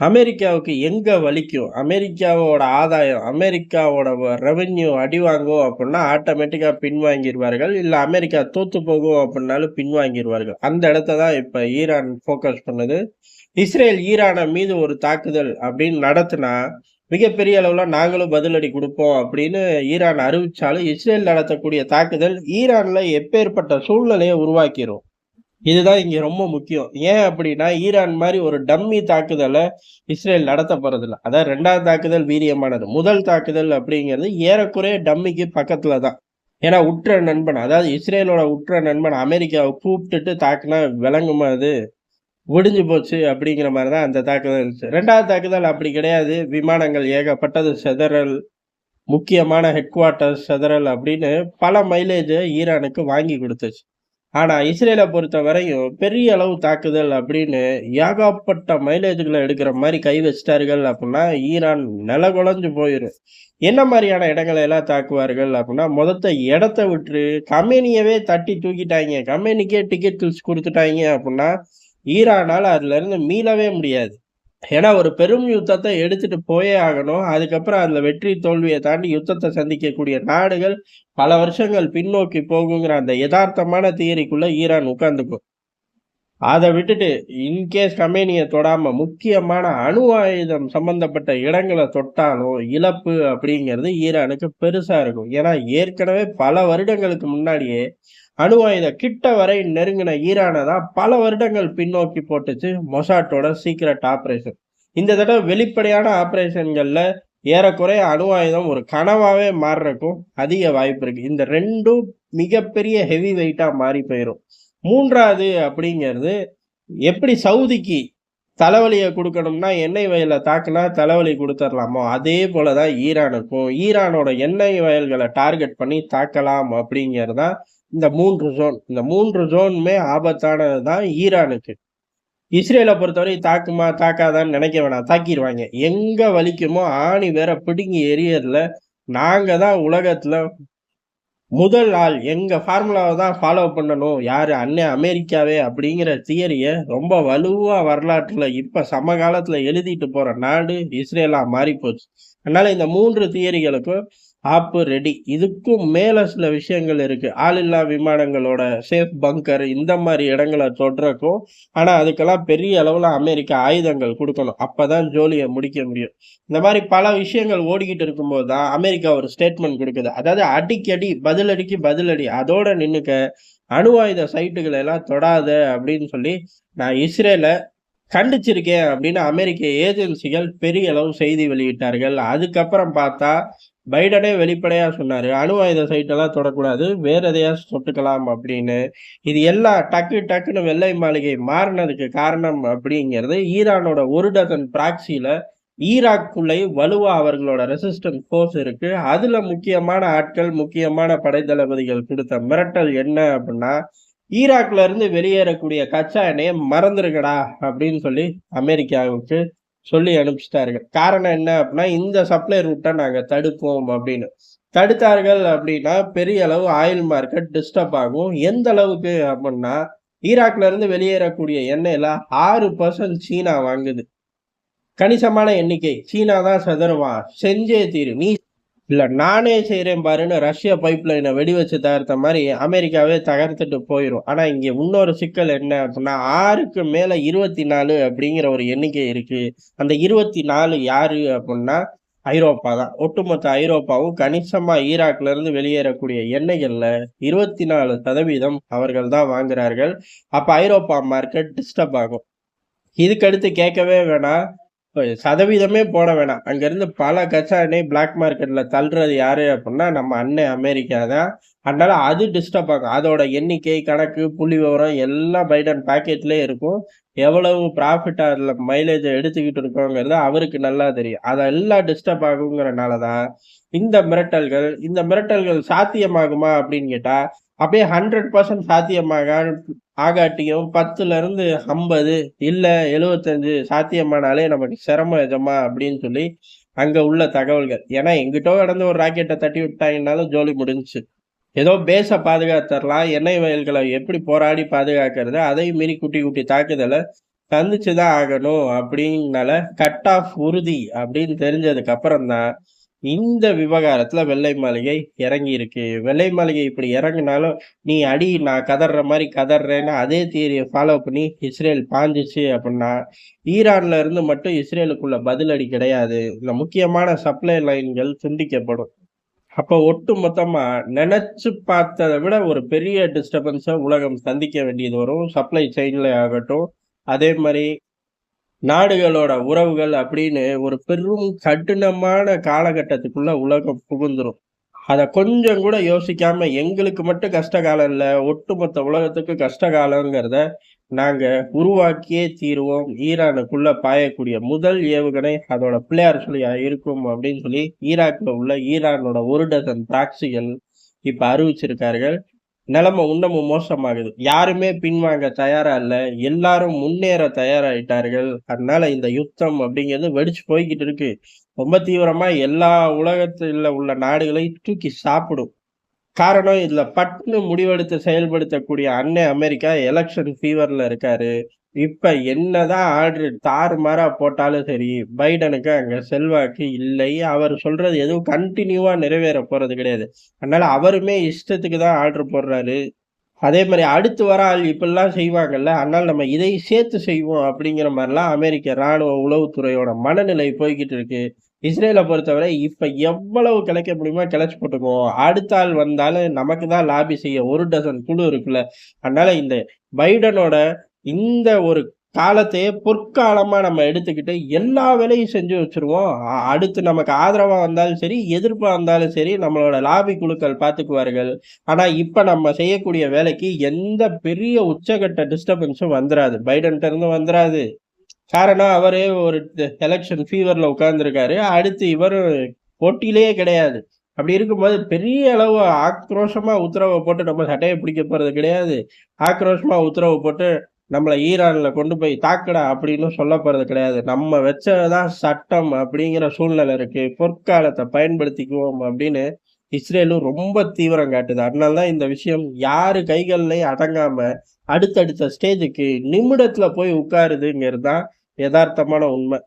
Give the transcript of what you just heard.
அமெரிக்காவுக்கு எங்கே வலிக்கும்? அமெரிக்காவோட ஆதாயம், அமெரிக்காவோட ரெவென்யூ அடி வாங்கும் அப்புட்ன்னா, ஆட்டோமேட்டிக்கா பின்வாங்கிருவார்கள். அமெரிக்கா தோத்து போகும் அப்படின்னாலும் பின்வாங்கிருவார்கள். அந்த இடத்த தான் இப்போ ஈரான் ஃபோக்கஸ் பண்ணுது. இஸ்ரேல் ஈரானை மீது ஒரு தாக்குதல் அப்படின்னு நடத்தினா மிகப்பெரிய அளவில் நாங்களும் பதிலடி கொடுப்போம் அப்படின்னு ஈரான் அறிவித்தாலும் இஸ்ரேல் நடத்தக்கூடிய தாக்குதல் ஈரானில் எப்பேர்ப்பட்ட சூழ்நிலையை உருவாக்கிடும் இதுதான் இங்கே ரொம்ப முக்கியம். ஏன் அப்படின்னா, ஈரான் மாதிரி ஒரு டம்மி தாக்குதலை இஸ்ரேல் நடத்த போகிறதில்ல அதான் ரெண்டாவது தாக்குதல் வீரியமானது. முதல் தாக்குதல் அப்படிங்கிறது ஏறக்குறைய டம்மிக்கு பக்கத்தில் தான். ஏன்னா, உற்ற நண்பன் அதாவது இஸ்ரேலோட உற்ற நண்பன் அமெரிக்காவை கூப்பிட்டுட்டு தாக்குனா விளங்குமா அது? முடிஞ்சு போச்சு அப்படிங்கிற மாதிரி தான் அந்த தாக்குதல் இருந்துச்சு. ரெண்டாவது தாக்குதல் அப்படி கிடையாது. விமானங்கள் ஏகப்பட்டது சிதறல், முக்கியமான ஹெட் குவார்ட்டர்ஸ் சிதறல் அப்படின்னு பல மைலேஜை ஈரானுக்கு வாங்கி கொடுத்துச்சு ஆனால் இஸ்ரேலை பொறுத்த பொறுத்தவரையும் பெரிய அளவு தாக்குதல் அப்படின்னு ஏகப்பட்ட மைலேஜ்களை எடுக்கிற மாதிரி கை வச்சிட்டார்கள் அப்படின்னா ஈரான் நில நிலகுலைஞ்சு போயிடும் என்ன மாதிரியான இடங்களை எல்லாம் தாக்குவார்கள் அப்படின்னா மொத்த இடத்த விட்டு கம்பெனியவே தட்டி தூக்கிட்டாங்க. கம்பெனிக்கே டிக்கெட் கில்ஸ் அப்படின்னா ஈரானால் அதுலேருந்து மீளவே முடியாது. ஏன்னா, ஒரு பெரும் யுத்தத்தை எடுத்துட்டு போயே ஆகணும். அதுக்கப்புறம் அதுல வெற்றி தோல்வியை தாண்டி யுத்தத்தை சந்திக்கக்கூடிய நாடுகள் பல வருஷங்கள் பின்னோக்கி போகுங்கிற அந்த யதார்த்தமான தியரிக்குள்ள ஈரான் உட்கார்ந்துக்கும். அதை விட்டுட்டு இன்கேஸ் கம்பெனியை தொடாமல் முக்கியமான அணு ஆயுதம் சம்பந்தப்பட்ட இடங்களை தொட்டாலும், இழப்பு அப்படிங்கிறது ஈரானுக்கு பெருசாக இருக்கும். ஏன்னா, ஏற்கனவே பல வருடங்களுக்கு முன்னாடியே அணு ஆயுத கிட்ட வரை நெருங்கின ஈரானை தான் பல வருடங்கள் பின்னோக்கி போட்டுச்சு மொசாட்டோட சீக்ரெட் ஆப்ரேஷன் இந்த தடவை வெளிப்படையான ஆப்ரேஷன்களில் ஏறக்குறைய அணு ஆயுதம் ஒரு கனவாகவே மாறுறக்கும் அதிக வாய்ப்பு இருக்குது இந்த ரெண்டும் மிகப்பெரிய ஹெவி வெயிட்டாக மாறி போயிடும் மூன்றாவது அப்படிங்கிறது எப்படி சவுதிக்கு தலைவலியை கொடுக்கணும்னா எண்ணெய் வயலை தாக்குனா தலைவலி கொடுத்துடலாமோ அதே போல தான் ஈரானுக்கும். ஈரானோட எண்ணெய் வயல்களை டார்கெட் பண்ணி தாக்கலாம் அப்படிங்கிறது தான் இந்த மூன்று ஜோன். இந்த மூன்று ஜோனுமே ஆபத்தானது தான் ஈரானுக்கு. இஸ்ரேலை பொறுத்தவரை தாக்குமா, தாக்காதான்னு நினைக்க வேணாம். தாக்கிடுவாங்க எங்க வலிக்குமோ ஆணி வேற பிடுங்கி எரியறதுல நாங்கள் தான் உலகத்துல முதல் ஆள். எங்க ஃபார்முலாவை தான் ஃபாலோ பண்ணணும். யாரு? அண்ணன் அமெரிக்காவே அப்படிங்கிற தியரியை ரொம்ப வலுவா வரலாற்றுல இப்ப சமகாலத்துல எழுதிட்டு போற நாடு இஸ்ரேலா மாறிப்போச்சு. அதனால இந்த மூன்று தியரிகளுக்கும் ஆப்பு ரெடி. இதுக்கும் மேலே சில விஷயங்கள் இருக்குது ஆளில்லா விமானங்களோட சேஃப் பங்கர் இந்த மாதிரி இடங்களை தொடுறக்கும், ஆனால் அதுக்கெல்லாம் பெரிய அளவில் அமெரிக்கா ஆயுதங்கள் கொடுக்கணும் அப்போ தான் ஜோலியை முடிக்க முடியும். இந்த மாதிரி பல விஷயங்கள் ஓடிக்கிட்டு இருக்கும்போது தான் அமெரிக்கா ஒரு ஸ்டேட்மெண்ட் கொடுக்குது அதாவது அடிக்கடி பதிலடிக்கு பதிலடி. அதோட நின்றுக்க அணு ஆயுத சைட்டுகளை எல்லாம் தொடாத அப்படின்னு சொல்லி, நான் இஸ்ரேலை கண்டிச்சிருக்கேன் அப்படின்னு அமெரிக்க ஏஜென்சிகள் பெரிய அளவு செய்தி வெளியிட்டார்கள். அதுக்கப்புறம் பார்த்தா, பைடனே வெளிப்படையாக சொன்னார் அணு ஆயுத சைட்டெல்லாம் தொடக்கூடாது. வேற எதையா தொட்டுக்கலாம் அப்படின்னு. இது எல்லாம் டக்கு டக்குன்னு வெள்ளை மாளிகை மாறினதுக்கு காரணம் அப்படிங்கிறது ஈரானோட ஒரு டசன் பிராக்சியில் ஈராக்குள்ளேயே வலுவா அவர்களோட ரெசிஸ்டன்ஸ் ஃபோர்ஸ் இருக்கு. அதுல முக்கியமான ஆட்கள், முக்கியமான படைத்தளபதிகள் கொடுத்த மிரட்டல் என்ன அப்படின்னா ஈராக்ல இருந்து வெளியேறக்கூடிய கச்சா எண்ணெயை மறந்துருக்கடா அப்படின்னு சொல்லி அமெரிக்காவுக்கு சொல்லி அனுப்பிச்சிட்டார்கள் காரணம் என்ன அப்படின்னா இந்த சப்ளை ரூட்டை நாங்க தடுப்போம் அப்படின்னு. தடுத்தார்கள் அப்படின்னா, பெரிய அளவு ஆயில் மார்க்கெட் டிஸ்டர்ப் ஆகும். எந்த அளவுக்கு அப்படின்னா ஈராக்ல இருந்து வெளியேறக்கூடிய எண்ணெய்ல 6% சீனா வாங்குது. கணிசமான எண்ணிக்கை. சீனா தான் சிதறுவான். செஞ்சே தீரும் நீ இல்லை நானே செய்கிறேன் பாருன்னு ரஷ்யா பைப்லைனை வெடி வச்சு தகர்த்த மாதிரி அமெரிக்காவே தகர்த்துட்டு போயிடும் ஆனால் இங்கே இன்னொரு சிக்கல் என்ன அப்புடின்னா ஆறுக்கு மேலே இருபத்தி நாலு அப்படிங்கிற ஒரு எண்ணிக்கை இருக்குது அந்த 24 யாரு அப்படின்னா ஐரோப்பா தான். ஒட்டுமொத்த ஐரோப்பாவும் கணிசமாக ஈராக்லேருந்து இருந்து வெளியேறக்கூடிய எண்ணெய்கள்ல 24% அவர்கள் தான் வாங்குறார்கள். அப்போ ஐரோப்பா மார்க்கெட் டிஸ்டர்ப் ஆகும். இதுக்கடுத்து கேட்கவே வேணாம். சதவீதமே போட வேணாம். அங்கேருந்து பல கச்சா பிளாக் மார்க்கெட்டில் தள்ளுறது யார் அப்படின்னா நம்ம அண்ணன் அமெரிக்கா தான். அதனால் அது டிஸ்டர்ப் ஆகும். அதோட எண்ணிக்கை, கணக்கு, புள்ளிவிவரம் எல்லாம் பைடன் பேக்கெட்லேயே இருக்கும். எவ்வளவு ப்ராஃபிட் அதில் மைலேஜை எடுத்துக்கிட்டு இருக்கோங்கிறது அவருக்கு நல்லா தெரியும். அதெல்லாம் டிஸ்டர்ப் ஆகுங்கிறனால தான் இந்த மிரட்டல்கள். இந்த மிரட்டல்கள் சாத்தியமாகுமா அப்படின்னு கேட்டால் அப்படியே 100% சாத்தியமாக ஆகாட்டியும் 10லருந்து 50 இல்ல 75 சாத்தியமானாலே நமக்கு சிரமம் எஜமா அப்படின்னு சொல்லி அங்க உள்ள தகவல்கள். ஏன்னா எங்கிட்டோ கடந்து ஒரு ராக்கெட்டை தட்டி விட்டாங்கன்னாலும் ஜோலி முடிஞ்சுச்சு. ஏதோ பேஸை பாதுகாத்தரலாம். எண்ணெய் வயல்களை எப்படி போராடி பாதுகாக்கிறது, அதையும் மீறி குட்டி குட்டி தாக்குதலை சந்திச்சு தான் ஆகணும் அப்படின்னால கட் ஆஃப் உறுதி அப்படின்னு தெரிஞ்சதுக்கு அப்புறம் தான் இந்த விவகாரத்துல வெள்ளை மாளிகை இறங்கி இருக்கு வெள்ளை மாளிகை இப்படி இறங்குனாலும் நீ அடி நான் கதற மாதிரி கதறேன்னு அதே தியரியை ஃபாலோ பண்ணி இஸ்ரேல் பாஞ்சிச்சு அப்படின்னா ஈரான்ல இருந்து மட்டும் இஸ்ரேலுக்குள்ள பதிலடி கிடையாது. இந்த முக்கியமான சப்ளை லைன்கள் துண்டிக்கப்படும். அப்போ ஒட்டு மொத்தமாக நினச்சி பார்த்ததை விட ஒரு பெரிய டிஸ்டர்பன்ஸை உலகம் சந்திக்க வேண்டியது வரும். சப்ளை செயின்ல ஆகட்டும். அதே மாதிரி நாடுகளோட உறவுகள் அப்படின்னு ஒரு பெரும் கடினமான காலகட்டத்துக்குள்ள உலகம் புகுந்துரும். அதை கொஞ்சம் கூட யோசிக்காம எங்களுக்கு மட்டும் கஷ்ட காலம் ஒட்டுமொத்த உலகத்துக்கு கஷ்ட காலங்கிறத நாங்க உருவாக்கியே தீருவோம். ஈரானுக்குள்ள பாயக்கூடிய முதல் ஏவுகணை அதோட பிள்ளையார் சொல்லியா இருக்கும் அப்படின்னு சொல்லி ஈராக்ல உள்ள ஈரானோட ஒரு டசன் டாக்ஸிகள் இப்ப அறிவிச்சிருக்கார்கள். நிலைமை இன்னமும் மோசமாகுது. யாருமே பின்வாங்க தயாரா இல்ல. எல்லாரும் முன்னேற தயாராயிட்டார்கள். அதனால இந்த யுத்தம் அப்படிங்கிறது வெடிச்சு போய்கிட்டு இருக்கு. ரொம்ப தீவிரமா எல்லா உலகத்துல உள்ள நாடுகளை தூக்கி சாப்பிடும். காரணம் இதுல பட்டுன்னு முடிவெடுத்து செயல்படுத்தக்கூடிய அன்னை அமெரிக்கா எலெக்ஷன் ஃபீவர்ல இருக்காரு. இப்ப என்னதான் ஆர்டர் தாறுமாறா போட்டாலும் சரி பைடனுக்கு அங்க செல்வாக்கு இல்லை. அவர் சொல்றது எதுவும் கண்டினியூவா நிறைவேற போறது கிடையாது. அதனால அவருமே இஷ்டத்துக்கு தான் ஆர்டர் போடுறாரு. அதே மாதிரி அடுத்து வர ஆள் இப்பெல்லாம் செய்வாங்கல்ல அதனால நம்ம இதை சேர்த்து செய்வோம் அப்படிங்கிற மாதிரிலாம் அமெரிக்க ராணுவ உளவுத்துறையோட மனநிலை போய்கிட்டு இருக்கு. இஸ்ரேலை பொறுத்தவரை இப்போ எவ்வளவு கிளைக்க முடியுமோ கிளச்சி போட்டுக்குவோம். அடுத்த ஆள் வந்தாலும் நமக்கு தான் லாபி செய்ய ஒரு டசன் குழு இருக்குல்ல. அதனால இந்த பைடனோட இந்த ஒரு காலத்தையே பொற்காலமாக நம்ம எடுத்துக்கிட்டு எல்லா வேலையும் செஞ்சு வச்சிருவோம். அடுத்து நமக்கு ஆதரவாக வந்தாலும் சரி எதிர்ப்பாக வந்தாலும் சரி நம்மளோட லாபி குழுக்கள் பார்த்துக்குவார்கள். ஆனால் இப்போ நம்ம செய்யக்கூடிய வேலைக்கு எந்த பெரிய உச்சகட்ட டிஸ்டர்பன்ஸும் வந்துடாது பைடன்கிட்டருந்து வந்துடாது காரணம் அவரே ஒரு எலெக்ஷன் ஃபீவரில் உட்காந்துருக்காரு அடுத்து இவர் போட்டியிலேயே கிடையாது. அப்படி இருக்கும்போது பெரிய அளவு ஆக்ரோஷமாக உத்தரவை போட்டு நம்ம சட்டையை பிடிக்க போகிறது கிடையாது. ஆக்ரோஷமாக உத்தரவு போட்டு நம்மளை ஈரானில் கொண்டு போய் தாக்கடா அப்படின்னு சொல்ல போகிறது கிடையாது. நம்ம வச்சதான் சட்டம் அப்படிங்கிற சூழ்நிலை இருக்குது பொற்காலத்தை பயன்படுத்திக்குவோம் அப்படின்னு இஸ்ரேலும் ரொம்ப தீவிரம் காட்டுது. அதனாலதான் இந்த விஷயம் யார் கைகள்லையும் அடங்காமல் அடுத்தடுத்த ஸ்டேஜுக்கு நிமிடத்தில் போய் உட்காருதுங்கிறது தான் யதார்த்தமான உண்மை.